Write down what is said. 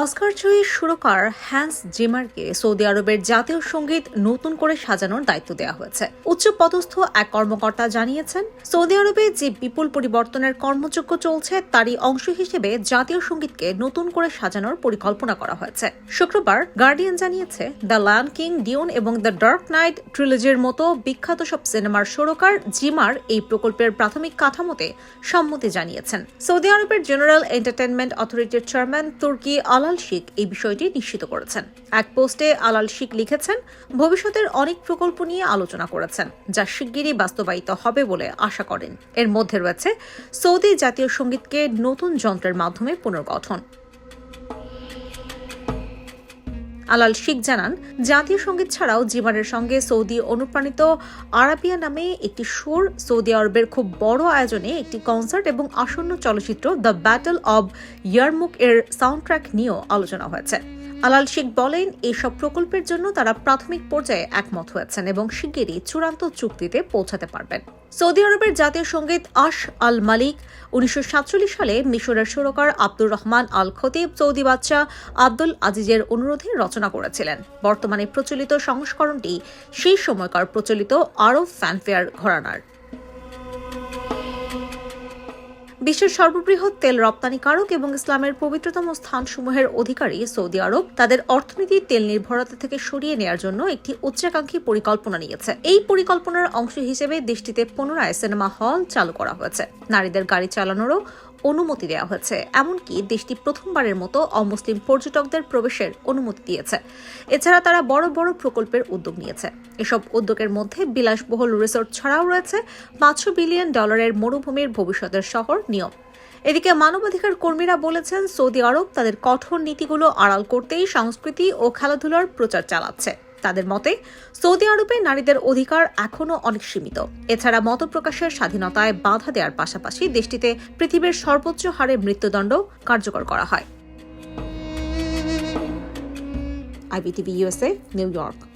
অস্কারজয়ী সুরকার hence জিমারকে Saudi আরবের জাতীয় সংগীত নতুন করে সাজানোর দায়িত্ব দেওয়া হয়েছে। উচ্চ পদস্থ এক কর্মকর্তা জানিয়েছেন, সৌদি আরবে যে বিপুল পরিবর্তনের কর্মযজ্ঞ চলছে, তারই অংশ হিসেবে জাতীয় সঙ্গীতকে নতুন করে সাজানোর পরিকল্পনা করা হয়েছে। শুক্রবার গার্ডিয়ান জানিয়েছে, দ্য লায়ন কিং ডিওন এবং দ্য ডার্ক নাইট ট্রিলজির মতো বিখ্যাত সব সিনেমার সুরকার জিমার এই প্রকল্পের প্রাথমিক কাঠামোতে সম্মতি জানিয়েছেন। সৌদি আরবের জেনারেল এন্টারটেনমেন্ট অথরিটির চেয়ারম্যান তুর্কি আলাল শিখ এই বিষয়টি নিশ্চিত করেছেন। এক পোস্টে আলাল শিখ লিখেছেন, ভবিষ্যতের অনেক প্রকল্প নিয়ে আলোচনা করেছেন, যা শিগগিরই বাস্তবায়িত হবে বলে আশা করেন। এর মধ্যে রয়েছে সৌদি জাতীয় সঙ্গীতকে নতুন যন্ত্রের মাধ্যমে পুনর্গঠন। আলাল শিখ জানান, জাতীয় সংগীত ছাড়াও জীবনের সঙ্গে সৌদি অনুপ্রাণিত আরাবিয়া নামে একটি সুর, সৌদি আরবের খুব বড় আয়োজনে একটি কনসার্ট এবং আসন্ন চলচ্চিত্র দ্য ব্যাটল অব ইয়ারমুক এর সাউন্ড ট্র্যাক নিয়েও আলোচনা হয়েছে। আলাল শেখ বলেন, এসব প্রকল্পের জন্য তারা প্রাথমিক পর্যায়ে একমত হয়েছেন এবং শিগগিরই চূড়ান্ত চুক্তিতে পৌঁছাতে পারবেন। সৌদি আরবের জাতীয় সংগীত আশ আল মালিক উনিশশো সাতচল্লিশ সালে মিশরের সুরকার আব্দুর রহমান আল খতিব সৌদি বাচ্চা আব্দুল আজিজের অনুরোধে রচনা করেছিলেন। বর্তমানে প্রচলিত সংস্করণটি সেই সময়কার প্রচলিত আরব ফ্যানফেয়ার ঘরানার। বিশ্বের সর্ববৃহৎ তেল রপ্তানিকারক এবং ইসলামের পবিত্রতম স্থানসমূহের অধিকারী সৌদি আরব তাদের অর্থনীতি, তেল নির্ভরতা থেকে সরিয়ে নেওয়ার জন্য একটি উচ্চাকাঙ্ক্ষী পরিকল্পনা নিয়েছে। এই পরিকল্পনার অংশ হিসেবে দেশটিতে পুনরায় সিনেমা হল চালু করা হয়েছে। নারীদের গাড়ি চালানোরও অনুমতি দেওয়া হয়েছে। এমনকি দেশটি প্রথমবারের মতো অমুসলিম পর্যটকদের প্রবেশের অনুমতি দিয়েছে। এছাড়া তারা বড় বড় প্রকল্পের উদ্যোগ নিয়েছে। এসব উদ্যোগের মধ্যে বিলাসবহুল রিসোর্ট ছাড়াও রয়েছে পাঁচশো বিলিয়ন ডলারের মরুভূমির ভবিষ্যতের শহর নিয়ম। এদিকে মানবাধিকার কর্মীরা বলেছেন, সৌদি আরব তাদের কঠোর নীতিগুলো আড়াল করতেই সংস্কৃতি ও খেলাধুলার প্রচার চালাচ্ছে। তাদের মতে, সৌদি আরবে নারীদের অধিকার এখনও অনেক সীমিত। এছাড়া মত প্রকাশের স্বাধীনতায় বাধা দেওয়ার পাশাপাশি দেশটিতে পৃথিবীর সর্বোচ্চ হারে মৃত্যুদণ্ড কার্যকর করা হয়। IBTV, USA, New York.